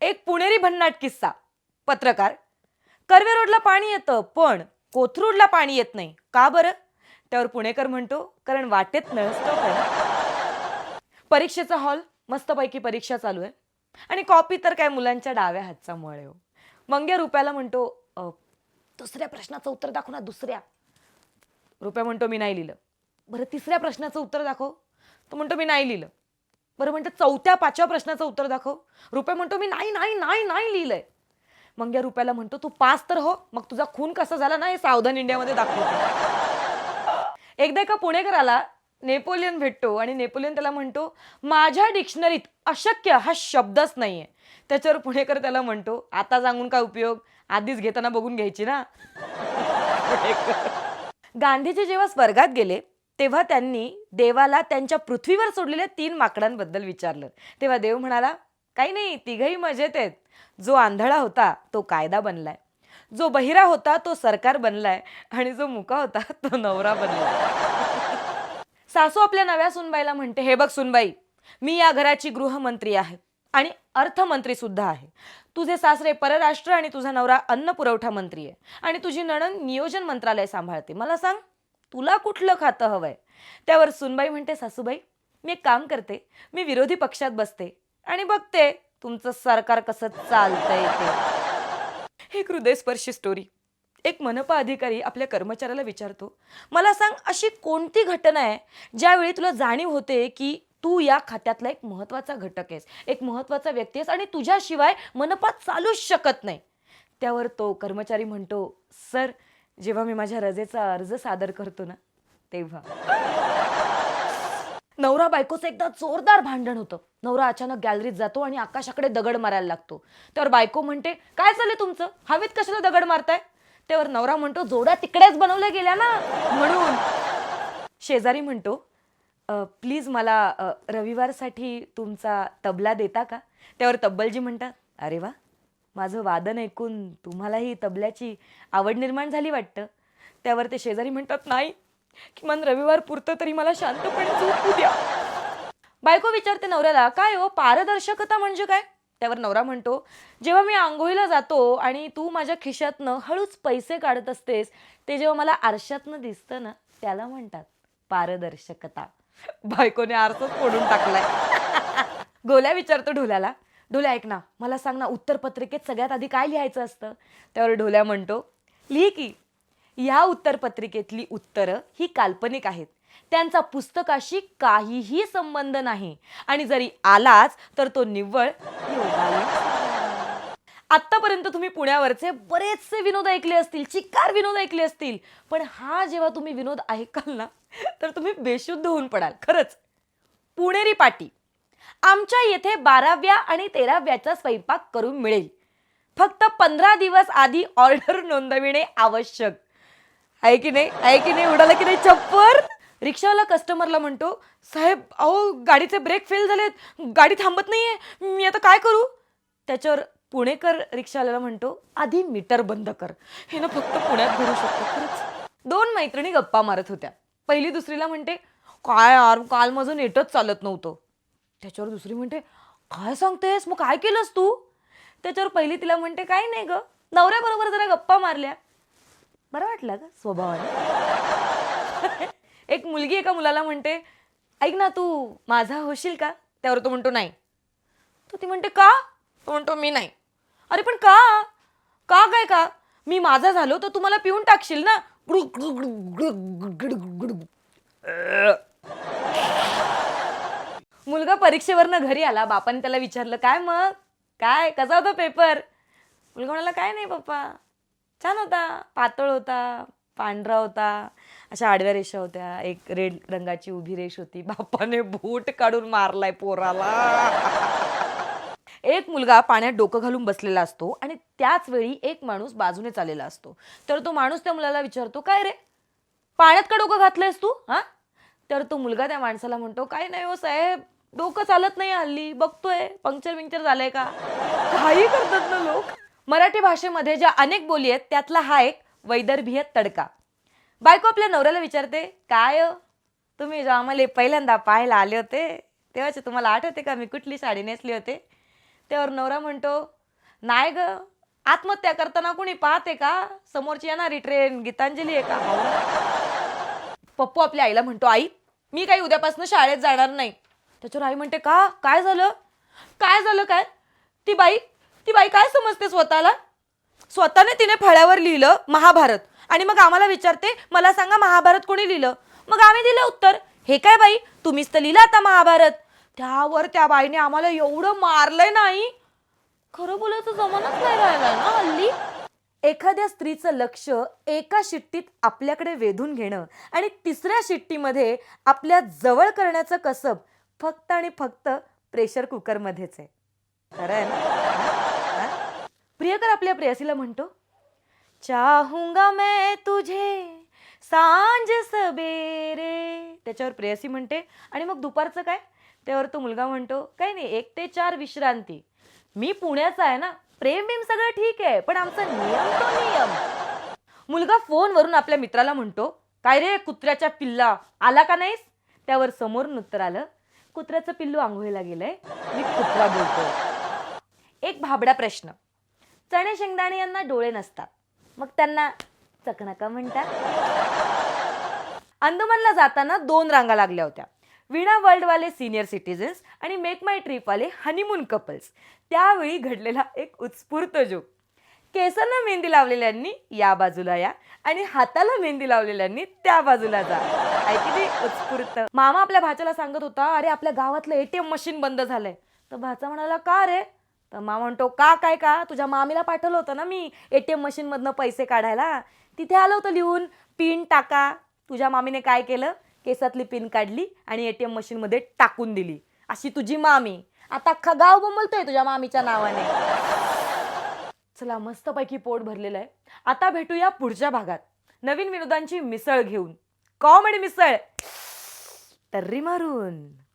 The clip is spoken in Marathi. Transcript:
एक पुणेरी भन्नाट किस्सा. पत्रकार कर्वे रोडला पाणी येतं पण कोथरूडला पाणी येत नाही. का बरं? त्यावर पुणेकर म्हणतो कारण वाटेत नळस्टॉप परीक्षेचा हॉल मस्तपैकी परीक्षा चालू आहे. आणि कॉपी तर काय मुलांच्या डाव्या हातचा मळ हो. मंग्या रुपयाला म्हणतो दुसऱ्या प्रश्नाचं उत्तर दाखव ना दुसऱ्या. रुपया म्हणतो मी नाही लिहिलं. बरं तिसऱ्या प्रश्नाचं उत्तर दाखव. तो म्हणतो मी नाही लिहिलं. बरं म्हणते चौथ्या पाचव्या प्रश्नाचं उत्तर दाखव. रुपया म्हणतो मी नाही नाही नाही नाही लिहिलंय. मग या रुपयाला म्हणतो तू पास तर हो मग तुझा खून कसा झाला ना हे सावधान इंडियामध्ये दाखवतो. एकदा एका पुणेकराला नेपोलियन भेटतो आणि नेपोलियन त्याला म्हणतो माझ्या डिक्शनरीत अशक्य हा शब्दच नाही आहे त्याच्यावर पुणेकर त्याला म्हणतो आता सांगून काय उपयोग? आधीच घेताना बघून घ्यायची ना. गांधीजी जेव्हा स्वर्गात गेले तेव्हा त्यांनी देवाला त्यांच्या पृथ्वीवर सोडलेल्या तीन माकडांबद्दल विचारलं. तेव्हा देव म्हणाला काही नाही तिघही मजेत आहेत. जो आंधळा होता तो कायदा बनलाय. जो बहिरा होता तो सरकार बनलाय. आणि जो मुका होता तो नवरा बनलाय. सासू आपल्या नव्या सुनबाईला म्हणते हे बघ सुनबाई मी या घराची गृहमंत्री आहे आणि अर्थमंत्री सुद्धा आहे. तुझे सासरे परराष्ट्र आणि तुझा नवरा अन्न पुरवठा मंत्री आहे. आणि तुझी नणन नियोजन मंत्रालय सांभाळते. मला सांग तुला कुठलं खातं हवंय? त्यावर सुनबाई म्हणते सासूबाई मी एक काम करते. मी विरोधी पक्षात बसते आणि बघते तुमचं सरकार कसं चालतंय ते. एक हृदयस्पर्शी स्टोरी एक मनपा अधिकारी आपल्या कर्मचाऱ्याला विचारतो मला सांग अशी कोणती घटना आहे ज्यावेळी तुला जाणीव होते की तू या खात्यातला एक महत्त्वाचा घटक आहेस एक महत्त्वाचा व्यक्ती आहेस आणि तुझ्याशिवाय मनपा चालूच शकत नाही? त्यावर तो कर्मचारी म्हणतो सर जेव्हा मी माझ्या रजेचा अर्ज सादर करतो ना तेव्हा. नवरा बायकोचं एकदा जोरदार भांडण होतं. नवरा अचानक गॅलरीत जातो आणि आकाशाकडे दगड मारायला लागतो. त्यावर बायको म्हणते काय चाललंय तुमचं? हवेत कशाला दगड मारताय? त्यावर नवरा म्हणतो जोड्या तिकडेच बनवल्या गेल्या ना. म्हणून शेजारी म्हणतो प्लीज मला रविवारसाठी तुमचा तबला देता का? त्यावर तब्बलजी म्हणतात अरे वा माझं वादन ऐकून तुम्हालाही तबल्याची आवड निर्माण झाली वाटतं. त्यावर ते शेजारी म्हणतात नाही किमान रविवार पुरतं तरी मला शांतपणे झोपू द्या. बायको विचारते नवऱ्याला काय हो पारदर्शकता म्हणजे काय? त्यावर नवरा म्हणतो जेव्हा मी आंघोळीला जातो आणि तू माझ्या खिशातनं हळूच पैसे काढत असतेस ते जेव्हा मला आरशातनं दिसतं ना त्याला म्हणतात पारदर्शकता. बायकोने आरसच फोडून टाकलाय. गोल्या विचारतो ढोल्याला ढोल्या ऐक ना मला सांग ना उत्तरपत्रिकेत सगळ्यात आधी काय लिहायचं असतं? त्यावर ढोल्या म्हणतो. लिही की या उत्तरपत्रिकेतली उत्तरं ही काल्पनिक आहेत. त्यांचा पुस्तकाशी काहीही संबंध नाही. आणि जरी आलाच तर तो निव्वळ आत्तापर्यंत तुम्ही पुण्यावरचे बरेचसे विनोद ऐकले असतील चिक्कार विनोद ऐकले असतील. पण हा जेव्हा तुम्ही विनोद ऐकाल ना तर तुम्ही बेशुद्ध होऊन पडाल. खरंच. पुणेरी पाटी. आमच्या येथे बाराव्या आणि तेराव्याचा स्वयंपाक करून मिळेल. फक्त पंधरा दिवस आधी ऑर्डर नोंदविणे आवश्यक. आहे की नाही? आहे की नाही? उडाला की नाही? चप्पर रिक्षावाला कस्टमरला म्हणतो साहेब अहो गाडीचे ब्रेक फेल झालेत. गाडी थांबत नाहीये. मी आता काय करू? त्याच्यावर पुणेकर रिक्षावाल्याला म्हणतो आधी मीटर बंद कर. हे ना फक्त पुण्यात भरू शकतो खरंच. दोन मैत्रिणी गप्पा मारत होत्या. पहिली दुसरीला म्हणते काय यार काल माझं नेटच चालत नव्हतं. त्याच्यावर दुसरी म्हणते काय सांगतेस? मग काय केलंस तू? त्याच्यावर पहिली तिला म्हणते काय नाही ग नवऱ्याबरोबर जरा गप्पा मारल्या. बरं वाटलं का स्वभावाने. एक मुलगी एका मुलाला म्हणते ऐक ना तू माझा होशील का? त्यावर तो म्हणतो नाही. तर ती म्हणते का? तो म्हणतो मी नाही. अरे पण का? का काय का? मी माझा झालो तर तुम्हाला पिऊन टाकशील ना? मुलगा परीक्षेवरनं घरी आला. बापाने त्याला विचारलं काय मग? काय? कसा होता पेपर मुलगा म्हणाला काय नाही पप्पा. छान होता. पातळ होता पांढरा होता. अशा आडव्या रेषा होत्या. एक रेड रंगाची उभी रेष होती. बापाने बूट काढून मारलाय पोराला. एक मुलगा पाण्यात डोकं घालून बसलेला असतो आणि त्याच वेळी एक माणूस बाजूने चाललेला असतो. तर तो माणूस त्या मुलाला विचारतो काय रे? पाण्यात का डोकं घातलंयस तू? हा? तर तो मुलगा त्या माणसाला म्हणतो काय नाही हो साहेब. डोकं चालत नाही हल्ली. बघतोय. पंक्चर विंक्चर झालंय का? काही करतात ना लोक. मराठी भाषेमध्ये ज्या अनेक बोली आहेत त्यातला हा एक वैदर्भीय तडका. बायको आपल्या नवऱ्याला विचारते काय हो? तुम्ही जेव्हा आम्हाला पहिल्यांदा पाहायला आले होते तेव्हाचे तुम्हाला आठवते का? मी कुठली साडी नेसली होते? त्यावर नवरा म्हणतो नाही ग. आत्महत्या करताना कोणी पाहते का? समोरची येणारी ट्रेन गीतांजली आहे का? पप्पू आपल्या आईला म्हणतो आई मी काही उद्यापासून शाळेत जाणार नाही. त्याच्यावर आई म्हणते का? काय झालं? काय झालं काय? ती बाई ती बाई काय समजते स्वतःला? स्वतःने तिने फळ्यावर लिहिलं महाभारत. आणि मग आम्हाला विचारते मला सांगा महाभारत कोणी लिहिलं? मग आम्ही दिलं उत्तर हे काय बाई? तुम्हीच तर लिहिलं आता महाभारत. त्यावर त्या बाईने आम्हाला एवढं मारलंय नाही खरं बोलायचं जमानाच नाही राहिला ना हल्ली. एखाद्या स्त्रीचं लक्ष एका शिट्टीत आपल्याकडे वेधून घेणं आणि तिसऱ्या शिट्टीमध्ये आपल्या जवळ करण्याचं कसब फक्त आणि फक्त प्रेशर कुकरमध्येच आहे. खरं आहे ना प्रियकर आपल्या प्रेयसीला म्हणतो चाहूंगा मैं तुझे सांज सबेरे त्याच्यावर प्रेयसी म्हणते. आणि मग दुपारचं काय? त्यावर तो मुलगा म्हणतो काही नाही एक ते चार विश्रांती. मी पुण्याचा आहे ना? प्रेम बिम सगळं ठीक आहे पण आमचा नियम तो नियम. मुलगा फोनवरून आपल्या मित्राला म्हणतो काय रे कुत्र्याच्या पिल्ला आला का नाहीस? त्यावर समोरून उत्तर आलं कुत्र्याचं पिल्लू आंघोळीला गेलंय. मी कुत्रा बोलतो एक भाबडा प्रश्न. चणे शेंगदाणे यांना डोळे नसतात. मग त्यांना चकणका म्हणतात. अंदमानला जाताना दोन रांगा लागल्या होत्या. विणा वर्ल्डवाले सिनियर सिटीजन्स आणि मेक माय ट्रिपवाले हनीमून कपल्स. त्यावेळी घडलेला एक उत्स्फूर्त जोक केसांना मेहंदी लावलेल्यांनी या बाजूला या आणि हाताला मेहंदी लावलेल्यांनी त्या बाजूला जा. ऐकली उत्स्फूर्त. मामा आपल्या भाच्याला सांगत होता अरे आपल्या गावातलं एटीएम मशीन बंद झालंय. तर भाचा म्हणाला का रे? तर मामा म्हणतो का काय का? तुझ्या मामीला पाठवलं होतं ना मी एटीएम मशीन मधनं पैसे काढायला. तिथे आलं होतं लिहून पिन टाका. तुझ्या मामीने काय केलं? केसातली पिन काढली आणि एटीएम मशीन मध्ये टाकून दिली. अशी तुझी मामी. आता अख्खा गाव बोंबलतोय तुझ्या मामीच्या नावाने. चला मस्तपैकी पोट भरलेलं आहे. आता भेटूया पुढच्या भागात. नवीन विनोदांची मिसळ घेऊन. कॉमेडी मिसळ. तर्री मारून.